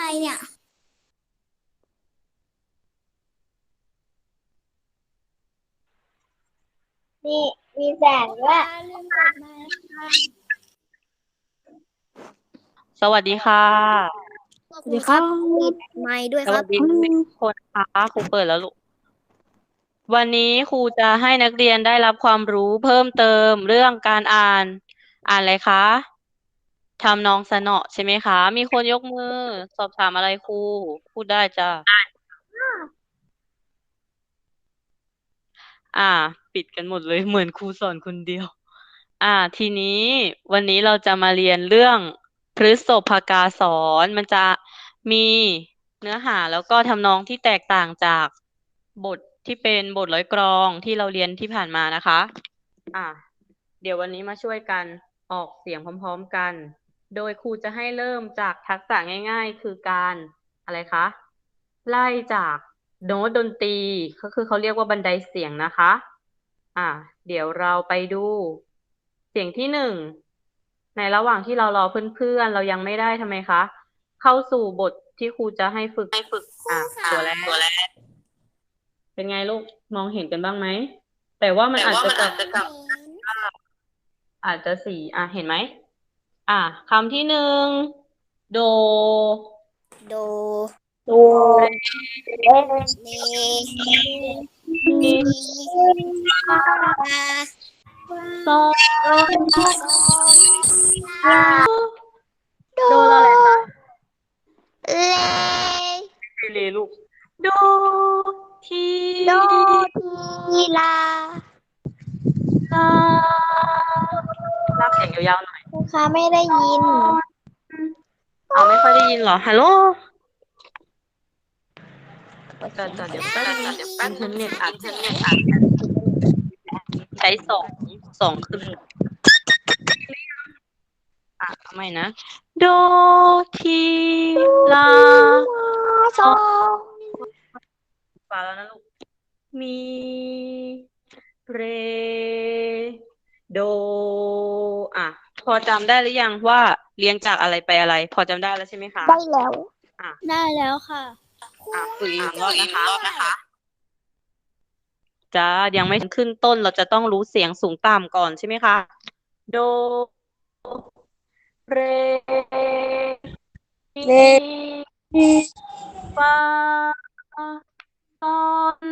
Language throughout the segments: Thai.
ใครเนี่ยนี่มีแสงด้วยลืมกดไมค์ค่ะสวัสดีค่ะ สวัสดีครับ ปิดไมค์ด้วยสครัวับ สดีทุกคนค่ะครูเปิดแล้วลูก วันนี้ครูจะให้นักเรียนได้รับความรู้เพิ่มเติมเรื่องการอ่าน อ่านอะไรคะ ทำนองสนอใช่ไหมคะ มีคนยกมือ สอบถามอะไรครู พูดได้จ้ะอ่า ปิดกันหมดเลย เหมือนครูสอนคนเดียว อ่า ทีนี้วันนี้เราจะมาเรียนเรื่องพฤษภกาสอนมันจะมีเนื้อหาแล้วก็ทำนองที่แตกต่างจากบทที่เป็นบทร้อยกรองที่เราเรียนที่ผ่านมานะคะ อ่า เดี๋ยววันนี้มาช่วยกันออกเสียงพร้อม ๆ กัน โดยครูจะให้เริ่มจากทักษะง่าย ๆ คือการอะไรคะ ไล่จากโน้ตดนตรีก็คือเขาเรียกว่าบันไดเสียงนะคะ อ่า เดี๋ยวเราไปดู เสียงที่หนึ่งในระหว่างที่เรารอเพื่อนๆ เรายังไม่ได้ทำไมคะ เข้าสู่บทที่ครูจะให้ฝึกให้ฝึกอะตัวแรกตัวแรกเป็นไงลูกมองเห็นกันบ้างไหมแต่ว่ามันอาจจะกับอาจจะสีอะเห็นไหม อะคำที่หนึ่งโด โดดูเล่นเนมีฟาโซซอนโดแล้วอะไรคะเลเรลูกโดทีโดทีลาลาลากเสียงยาวๆหน่อยลูก ค้าไม่ได้ยิน เอาไม่ค่อยได้ยินเหรอ ฮัลโหลจะจะเดี๋ยวแป๊บนึงเดี๋ยวแป๊บนึงเน็ตอัดเน็ตอัดใช้สองสองครึ่งอะทำไมนะ โดทีลาสองฟาแล้วนะลูก มี เร โด อะ อจำได้หรือยังว่าเรียงจากอะไรไปอะไร พอจำได้แล้วใช่ไหมคะ ได้แล้วได้แล้วค่ะ อะฝึกอีกหนึ่งรอบนะคะจ้ายังไม่ขึ้นต้นเราจะต้องรู้เสียงสูงต่ำก่อนใช่ไหมคะโดเรเรฟาซอน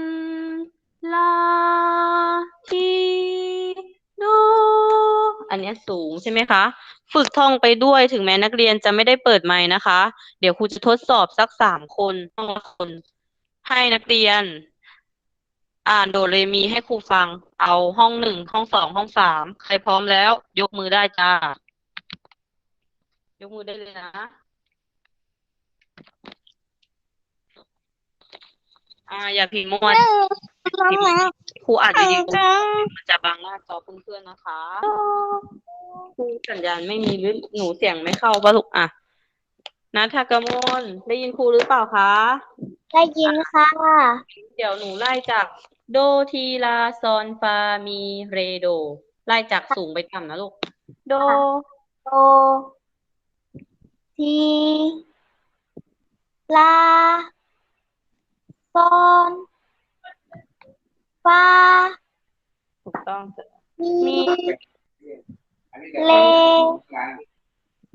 ลาทีโด อันนี้สูงใช่ไหมคะ ฝึกท่องไปด้วยถึงแม้นักเรียนจะไม่ได้เปิดไม้นะคะ เดี๋ยวครูจะทดสอบสักสามคนห้องละคน ให้นักเรียน อ่านโดเรมีให้ครูฟัง เอาห้องหนึ่งห้องสองห้องสามใครพร้อมแล้ว ยกมือได้จ้ายกมือได้เลยนะ อ่าอย่าพิมพ์มั่วครูอาจจะยิงมันจะบังหน้าจอเพื่อนๆนะคะครูสัญญาณไม่มีหรือหนูเสียงไม่เข้าปะลูกอะนัทกมลได้ยินครูหรือเปล่าคะ ได้ยินค่ะ เดี๋ยวหนูไล่จาก โดทีลาซอนฟามีเรโด ไล่จากสูงไปต่ำนะลูก โด โด ที ลา ซอนฟาถูกต้องจ้ะมีมี เล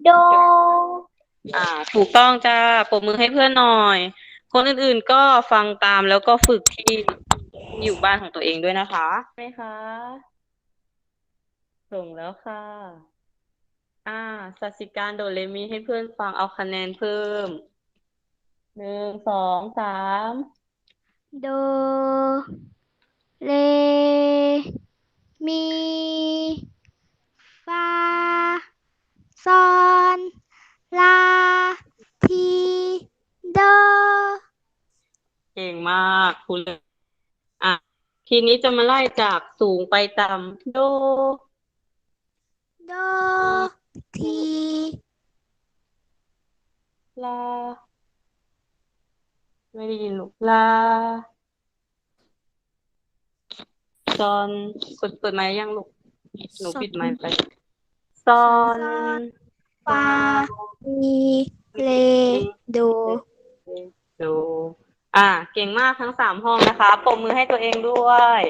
โด อ่า ถูกต้องจ้าปรบมือให้เพื่อนหน่อย คนอื่นๆก็ฟังตามแล้วก็ฝึกที่อยู่บ้านของตัวเองด้วยนะคะไหมคะ ส่งแล้วค่ะ อ่าสัสิการโดเรมีให้เพื่อนฟังเอาคะแนนเพิ่ม หนึ่ง สอง สาม โด เร มี ฟา ซอน ลา ที โด เก่งมากคุณเลยอะ ทีนี้จะมาไล่จากสูงไปต่ำโด โด ที ลา ไม่ได้ยินลูกลาซอนกดเปิดไมค์ยังลูกหนูปิดไมค์ไปซอนฟามีเลโดดูอ่าเก่งมากทั้งสามห้องนะคะปรบมือให้ตัวเองด้วย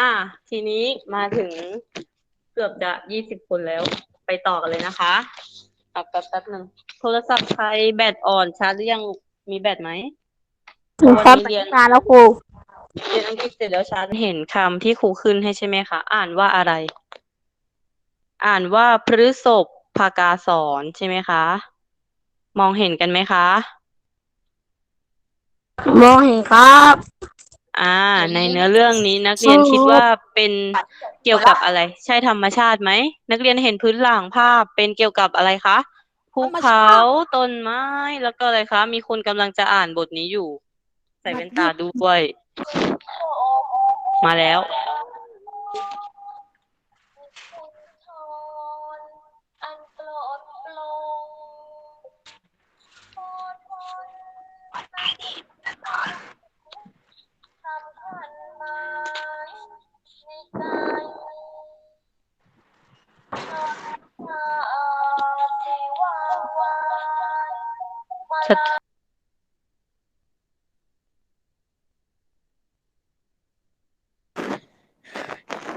อ่าทีนี้มาถึงเกือบจะยี่สิบคนแล้ว ไปต่อกันเลยนะคะเอาแป๊บแป๊บหนึ่งโทรศัพท์ใครแบตอ่อนชาร์จหรือยังลูกมีแบตไหม ถึงครับวันนี้เรียนการแล้วครูเรียนอังกฤษเสร็จแล้วชาร์จเห็นคำที่ครูขึ้นให้ใช่ไหมคะ อ่านว่าอะไร อ่านว่าพฤษภภากาสอนใช่ไหมคะ มองเห็นกันไหมคะ มองเห็นครับ อ่า ในเนื้อเรื่องนี้นักเรียนคิดว่าเป็นเกี่ยวกับอะไร ใช่ธรรมชาติไหม นักเรียนเห็นพื้นหลังภาพเป็นเกี่ยวกับอะไรคะ ภูเขาต้นไม้แล้วก็อะไรคะ มีคนกำลังจะอ่านบทนี้อยู่ ใส่แว่นตาด้วย มาแล้ว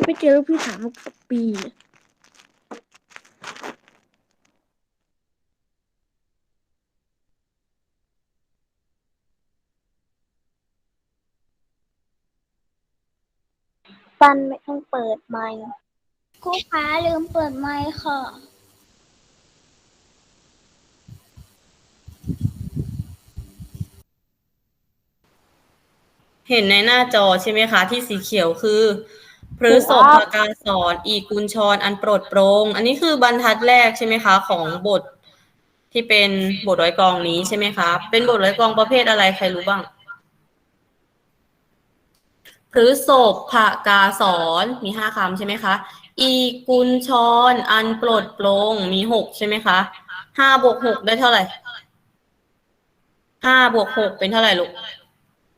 ไม่เจอลูกพี่ถามมาเกือบปีเลยปันไม่ต้องเปิดไมค์ครูคะลืมเปิดไมค์ค่ะ เห็นในหน้าจอใช่ไหมคะ ที่สีเขียวคือ พฤษภภากาสอนอีกุญชรอันโปรดโปรงอันนี้คือบรรทัดแรกใช่ไหมคะ ของบทที่เป็นบทร้อยกองนี้ใช่ไหมคะ เป็นบทร้อยกองประเภทอะไรใครรู้บ้างพฤษภภากาสอนมีห้าคำใช่ไหมคะ อีกุญชรอันโปรดโปรงมีหกใช่ไหมคะห้าบวกหกได้เท่าไหร่ห้าบวกหกเป็นเท่าไหร่ลูก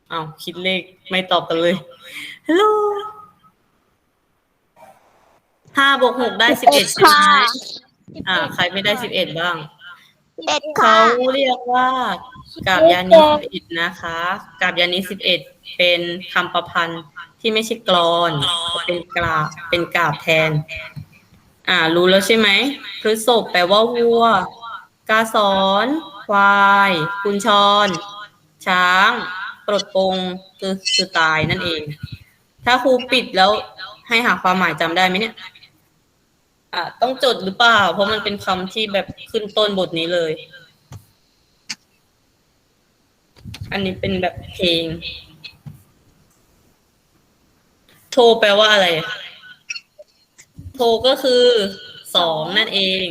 เอาคิดเลขไม่ตอบกันเลยฮัลโหล ห้าบวกหกได้สิบเอ็ดใช่ไหมอ่า ใครไม่ได้สิบเอ็ดบ้าง เอ็ดเขาค่ะเรียกว่า กาบยานีสิบเอ็ดนะคะ กาบยานีสิบเอ็ดเป็นคำประพันธ์ที่ไม่ใช่กลอน เป็นกราบเป็นกาบแทน อ่า รู้แล้วใช่ไหมพฤษภแปลว่าวัว กาสอนควายกุญชรช้าง ปลดปลงคือคือตายนั่นเอง ถ้าครูปิดแล้วให้หาความหมายจำได้ไหมเนี่ย อ่าต้องจดหรือเปล่า เพราะมันเป็นคำที่แบบขึ้นต้นบทนี้เลย อันนี้เป็นแบบเพลง โทรแปลว่าอะไร โทรก็คือสองนั่นเอง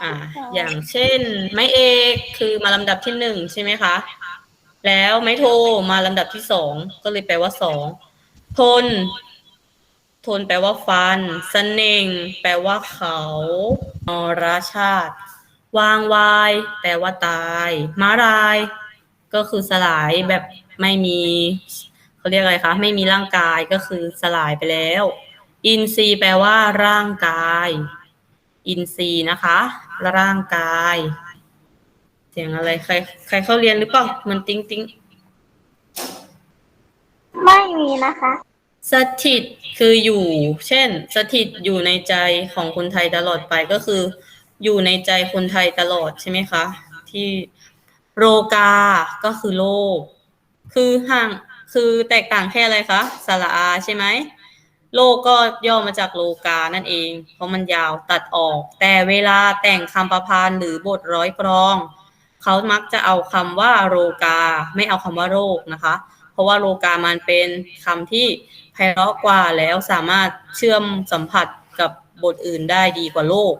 อ่า อย่างเช่น ไม้เอกคือมาลำดับที่หนึ่งใช่ไหมคะ แล้วไม้โทมาลำดับที่สองก็เลยแปลว่าสอง ทน ทนแปลว่าฟันสเสน่ง แปลว่าเขานราชาติ วางวาย แปลว่าตายม้าราย ก็คือสลายแบบไม่มีเขาเรียกอะไรคะ ไม่มีร่างกายก็คือสลายไปแล้ว อินทรีย์แปลว่าร่างกาย อินทรีย์นะคะ ร่างกาย เสียงอะไรใคร ใครเข้าเรียนหรือเปล่าเหมันติ้งติ้งไม่มีนะคะ สถิตคืออยู่ เช่น สถิตอยู่ในใจของคนไทยตลอดไปก็คือ อยู่ในใจคนไทยตลอดใช่ไหมคะ ที่โรกา ก็คือโลก คือห่างคือแตกต่างแค่อะไรคะสระอาใช่ไหมโลกก็ย่อมาจากโลกานั่นเอง เพราะมันยาวตัดออก แต่เวลาแต่งคำประพันธ์หรือบทร้อยกรอง เขามักจะเอาคำว่าโรกา ไม่เอาคำว่าโรคนะคะ เพราะว่าโลกามันเป็นคำที่ ไพเราะกว่าแล้วสามารถเชื่อมสัมผัสกับบทอื่นได้ดีกว่าโลก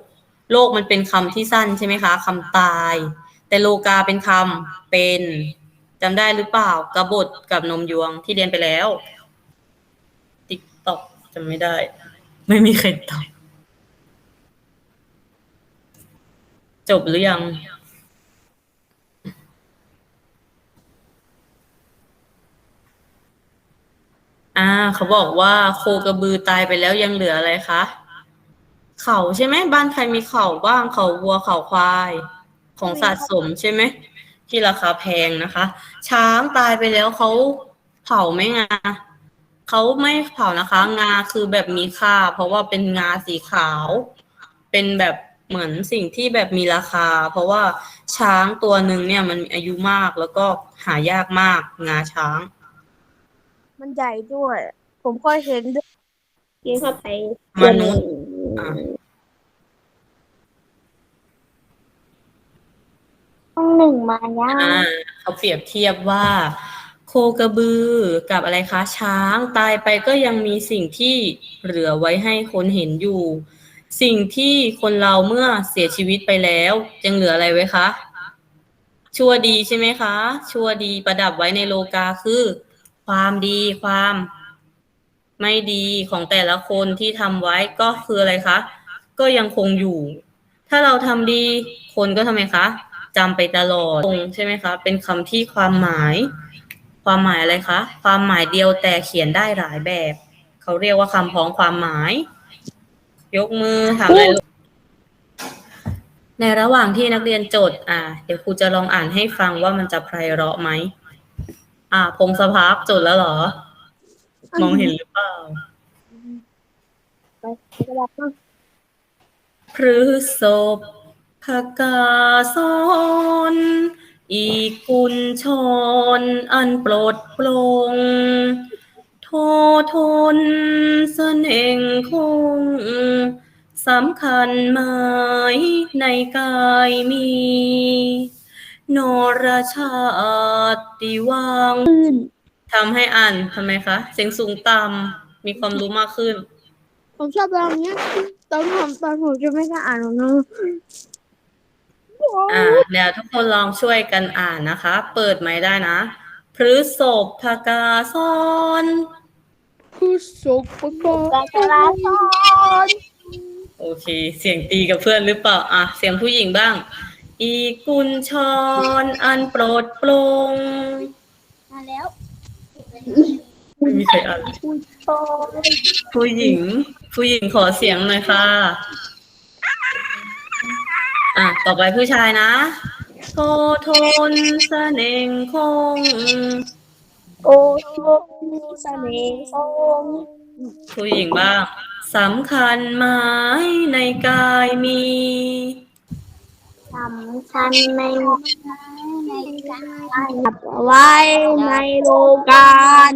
โลกมันเป็นคำที่สั้นใช่ไหมคะคำตาย แต่โลกาเป็นคำเป็นจำได้หรือเปล่ากบฏกับนมยวงที่เรียนไปแล้วติ๊กตอกจำไม่ได้ ไม่มีใครตอบจบหรือยัง อ่า เขาบอกว่าโคกระบือตายไปแล้วยังเหลืออะไรคะ เขาใช่ไหมบ้านใครมีเขาบ้างเขาวัวเขาควาย ของสะสมใช่ไหมที่ราคาแพงนะคะ ช้างตายไปแล้วเขาเผาไหมงาเขาไม่เผานะคะ งาคือแบบมีค่า เพราะว่าเป็นงาสีขาว เป็นแบบเหมือนสิ่งที่แบบมีราคา เพราะว่าช้างตัวหนึ่งเนี่ยมันมีอายุมากแล้วก็หายากมากงาช้าง มันใหญ่ด้วย ผมเคยเห็นด้วยกินเข้าไปมนุษย์อะต้องหนึ่งมาย่าอ่าเขาเปรียบเทียบว่า โคกระบือกับอะไรคะ ช้างตายไปก็ยังมีสิ่งที่เหลือไว้ให้คนเห็นอยู่ สิ่งที่คนเราเมื่อเสียชีวิตไปแล้วยังเหลืออะไรไว้คะชั่วดีใช่ไหมคะ ชั่วดีประดับไว้ในโลกาคือ ความดีความไม่ดีของแต่ละคนที่ทำไว้ก็คืออะไรคะ ก็ยังคงอยู่ ถ้าเราทำดีคนก็ทำไมคะจำไปตลอดใช่ไหมคะ เป็นคำที่ความหมาย ความหมายอะไรคะ ความหมายเดียวแต่เขียนได้หลายแบบ เขาเรียกว่าคำพ้องความหมาย ยกมือถามอะไรในระหว่างที่นักเรียนจด อ่า เดี๋ยวครูจะลองอ่านให้ฟังว่ามันจะไพเราะไหม อ่า พงศพักจดแล้วเหรอ มองเห็นหรือเปล่าไปกระดาษมาพฤศพภกาสอนอีกุลชนอันปลดปลง โททนเสน่งคงสำคัญหมายในกายมี นรชาติวังทำให้อ่านทำไมคะ เสียงสูงต่ำมีความรู้มากขึ้น ผมชอบแบบเนี้ยตอนผมตอนผมจะไม่กล้าอ่านหรอกนะอ่าเดี๋ยวทุกคนลองช่วยกันอ่านนะคะ เปิดไม้ได้นะพฤษภกาซอนผู้สุขประกอบกระดาษอนโอเค เสียงตีกับเพื่อนหรือเปล่า อะ เสียงผู้หญิงบ้าง อีกุลชรอันโปรดปลงมาแล้วไม่มีใครอ่านผู้ชมผู้หญิง ผู้หญิงขอเสียงหน่อยค่ะ อะ ต่อไปผู้ชายนะ โททนเสน่งคง โอ้ชมเสน่ห์ทรงผู้หญิงบ้างสำคัญหมายในกายมี สำคัญในในการจับไว้ในโลกา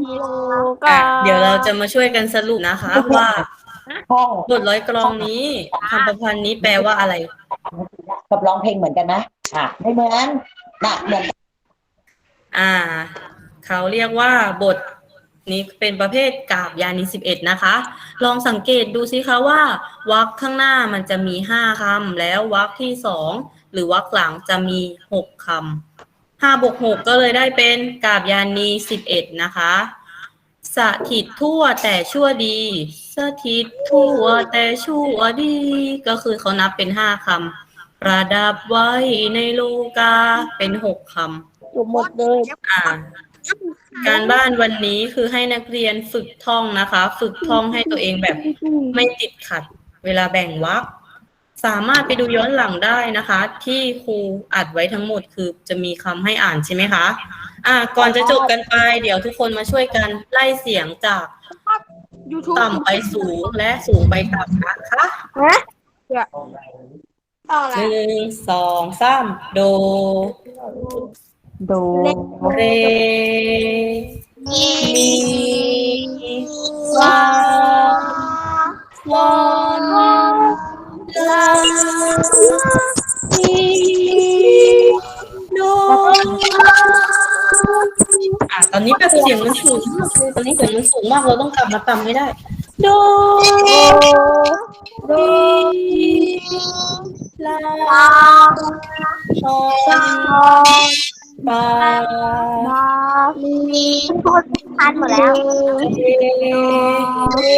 ในโลกาอะเดี๋ยวเราจะมาช่วยกันสรุปนะคะว่าห้องบทร้อยกลองนี้คำประพันธ์นี้แปลว่าอะไร กับร้องเพลงเหมือนกันนะอะไม่เหมือนนะเหมือนอ่า เขาเรียกว่าบทนี้เป็นประเภทกาบยานีสิบเอ็ดนะคะ ลองสังเกตดูสิคะว่า วรรคข้างหน้ามันจะมีห้าคำแล้ววรรคที่สอง หรือวรรคหลังจะมีหกคำห้าบวกหกก็เลยได้เป็นกาบยานีสิบเอ็ดนะคะสถิตทั่วแต่ชั่วดีสถิตทั่วแต่ชั่วดี ก็คือเขานับเป็นห้าคำประดับไว้ในโลกาเป็นหกคำถูกหมดเลยอ่าการบ้านวันนี้คือให้นักเรียนฝึกท่องนะคะ ฝึกท่องให้ตัวเองแบบไม่ติดขัด เวลาแบ่งวรรค สามารถไปดูย้อนหลังได้นะคะ ที่ครูอัดไว้ทั้งหมดคือจะมีคำให้อ่านใช่ไหมคะ อ่า ก่อนจะจบกันไป เดี๋ยวทุกคนมาช่วยกันไล่เสียงจากยูทูบต่ำไปสูงและสูงไปต่ำนะคะฮะต่ออะไรหนึ่งสองสามโดดูเรมีมีฟาฟอนลาทีโด อะตอนนี้แบบเสียงมันสูงมากเลยตอนนี้เสียงมันสูงมากเราต้องกลับมาต่ำให้ได้ โดโดลาลาชอซานปาบามีคนทานหมดแล้วเร